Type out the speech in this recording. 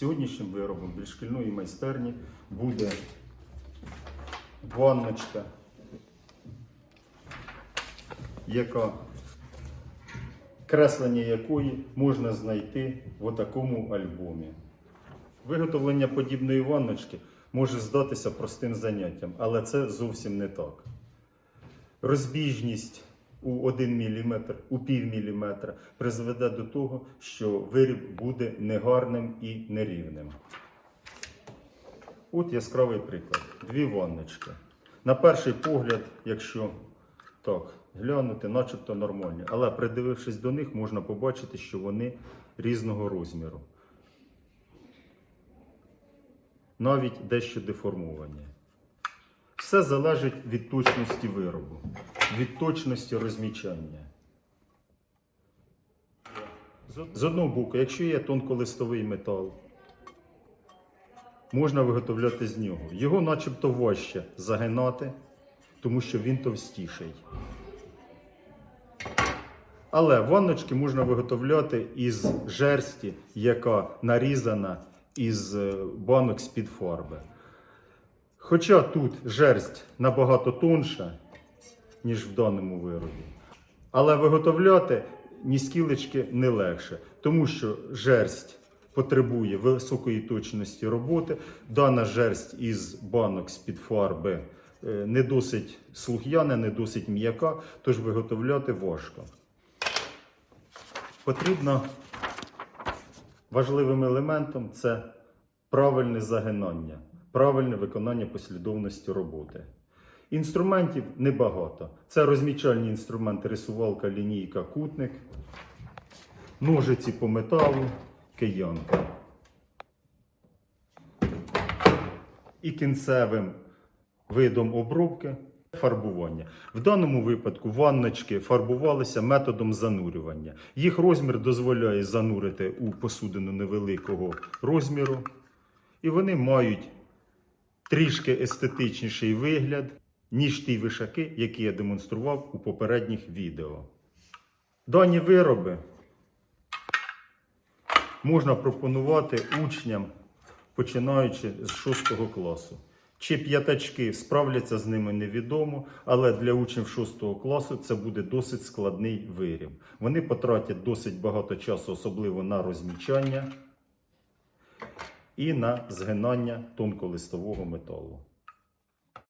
Сьогоднішнім виробом для шкільної майстерні буде ванночка, яка креслення якої можна знайти в такому альбомі. Виготовлення подібної ванночки може здатися простим заняттям, але це зовсім не так. Розбіжність у 1 мм, у пів міліметра призведе до того, що виріб буде негарним і нерівним. От яскравий приклад. Дві ванночки. На перший погляд, якщо так глянути, начебто нормальні. Але придивившись до них, можна побачити, що вони різного розміру. Навіть дещо деформовані. Все залежить від точності виробу, від точності розмічання. З- одного боку, якщо є тонколистовий метал, можна виготовляти з нього. Його начебто важче загинати, тому що він товстіший. Але ванночки можна виготовляти із жерсті, яка нарізана із е, банок з-під фарби. Хоча тут жерсть набагато тонша, ніж в даному виробі. Але виготовляти ніскілечки не легше, тому що жерсть потребує високої точності роботи. Дана жерсть із банок з-під фарби е, не досить слух'яна, не досить м'яка, тож виготовляти важко. Потрібно важливим елементом це правильне загинання, правильне виконання послідовності роботи. Інструментів небагато. Це розмічальні інструменти, рисувалка, лінійка, кутник, ножиці по металу, киянка. І кінцевим видом обробки фарбування. В даному випадку ванночки фарбувалися методом занурювання. Їх розмір дозволяє занурити у посудину невеликого розміру, і вони мають трішки естетичніший вигляд, ніж ті вишаки, які я демонстрував у попередніх відео. Дані вироби можна пропонувати учням, починаючи з 6 класу. Чи п'ятачки справляться з ними невідомо, але для учнів 6 класу це буде досить складний виріб. Вони потратять досить багато часу, особливо на розмічання і на згинання тонколистового металу.